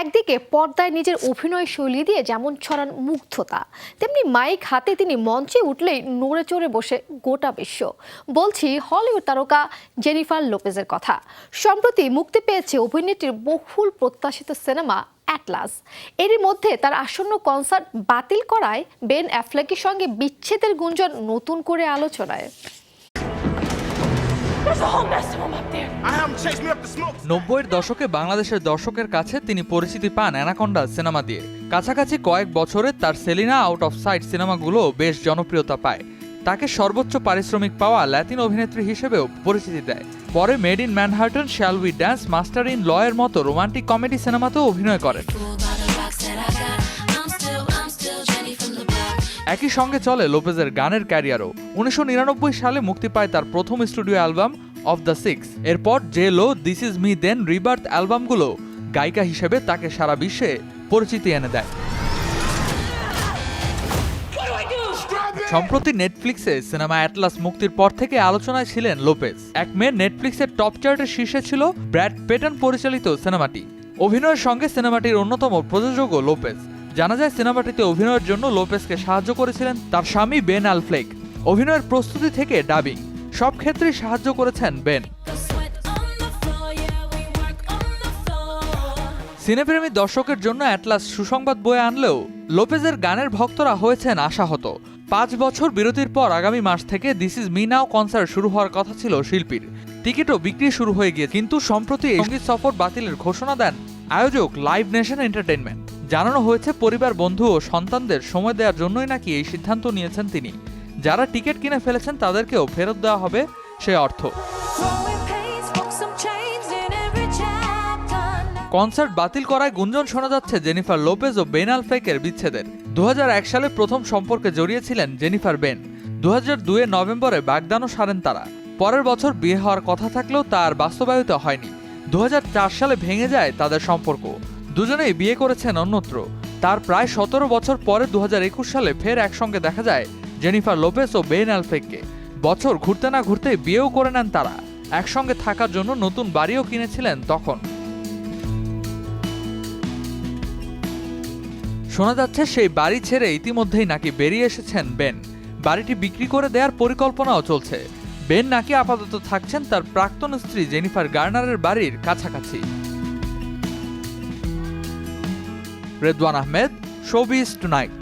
একদিকে পর্দায় নিজের অভিনয় শৈলী দিয়ে যেমন ছড়ান মুগ্ধতা, তেমনি মাইক হাতে তিনি মঞ্চে উঠলেই নড়ে চড়ে বসে গোটা বিশ্ব। বলছি হলিউড তারকা জেনিফার লোপেজের কথা। সম্প্রতি মুক্তি পেয়েছে অভিনেত্রীর বহুল প্রত্যাশিত সিনেমা অ্যাটলাস। এরই মধ্যে তার আসন্ন কনসার্ট বাতিল করায় বেন অ্যাফ্লেকের সঙ্গে বিচ্ছেদের গুঞ্জন নতুন করে আলোচনায়। নব্বইয়ের দশকে বাংলাদেশের দর্শকের কাছে তিনি পরিচিতি পান অ্যানাকন্ডা সিনেমা দিয়ে। কাছাকাছি কয়েক বছরে তার সেলিনা আউট অফ সাইট সিনেমাগুলো বেশ জনপ্রিয়তা পায়। তাকে সর্বোচ্চ পারিশ্রমিক পাওয়া ল্যাতিন অভিনেত্রী হিসেবেও পরিচিতি দেয়। পরে maid in Manhattan shall we dance monster in লয়ের মতো রোমান্টিক কমেডি সিনেমাতেও অভিনয় করেন। একই সঙ্গে চলে লোপেজের গানের ক্যারিয়ারও। উনিশশো নিরানব্বই সালে মুক্তি পায় তার প্রথম studio album of the six. এরপর J Lo, this is me, then rebirth অ্যালবামগুলো গায়িকা হিসেবে তাকে সারা বিশ্বে পরিচিতি এনে দেয়। সম্প্রতি নেটফ্লিক্সে সিনেমা অ্যাটলাস মুক্তির পর থেকে আলোচনায় ছিলেন লোপেজ। এক মেয়ে নেটফ্লিক্সের টপ চার্টের শীর্ষে ছিল ব্র্যাড পেটন পরিচালিত সিনেমাটি। অভিনয়ের সঙ্গে সিনেমাটির অন্যতম প্রযোজকও লোপেজ। জানা যায় সিনেমাটিতে অভিনয়ের জন্য লোপেজকে সাহায্য করেছিলেন তার স্বামী বেন আলফ্লেক অভিনয়ের প্রস্তুতি থেকে ডাবিং। সব ক্ষেত্রেই সাহায্য করেছেন বেন. সিনেপ্রেমী দর্শকের জন্য অ্যাটলাস সুসংবাদ বয়ে আনলেও লোপেজের গানের ভক্তরা হয়েছেন আশাহত। পাঁচ বছর বিরতির পর আগামী মাস থেকে this is me now concert শুরু হওয়ার কথা ছিল শিল্পীর। টিকিটও বিক্রি শুরু হয়ে গিয়ে কিন্তু সম্প্রতি সংগীত সফর বাতিলের ঘোষণা দেন আয়োজক লাইভ নেশন এন্টারটেইনমেন্ট জানানো হয়েছে পরিবার, বন্ধু ও সন্তানদের সময় দেওয়ার জন্যই নাকি এই সিদ্ধান্ত নিয়েছেন তিনি। যারা টিকিট কিনে ফেলেছেন তাদেরকেও ফেরত দেওয়া হবে সে অর্থ. কনসার্ট বাতিল করায় গুঞ্জন শোনা যাচ্ছে জেনিফার লোপেজ ও বেন আলফ্লেকের বিচ্ছেদের। দু হাজার এক সালে প্রথম সম্পর্কে জড়িয়েছিলেন জেনিফার বেন। দু হাজার নভেম্বরে বাগদানও সারেন তারা। পরের বছর বিয়ে হওয়ার কথা থাকলেও তার বাস্তবায়িত হয়নি। দু হাজার চার সালে ভেঙে যায় তাদের সম্পর্ক। দুজনেই বিয়ে করেছেন অন্যত্র। তার প্রায় সতেরো বছর পরে দু হাজার একুশ সালে ফের একসঙ্গে দেখা যায় জেনিফার লোপেজ ও বেন আলফ্লেককে বছর ঘুরতে না ঘুরতে বিয়েও করে নেন তারা। একসঙ্গে থাকার জন্য নতুন বাড়িও কিনেছিলেন তখন। শোনা যাচ্ছে সেই বাড়ি ছেড়ে ইতিমধ্যেই নাকি বেরিয়ে এসেছেন বেন। বাড়িটি বিক্রি করে দেওয়ার পরিকল্পনাও চলছে। বেন নাকি আপাতত থাকছেন তার প্রাক্তন স্ত্রী জেনিফার গার্নারের বাড়ির কাছাকাছি। Redwan Ahmed showbiz tonight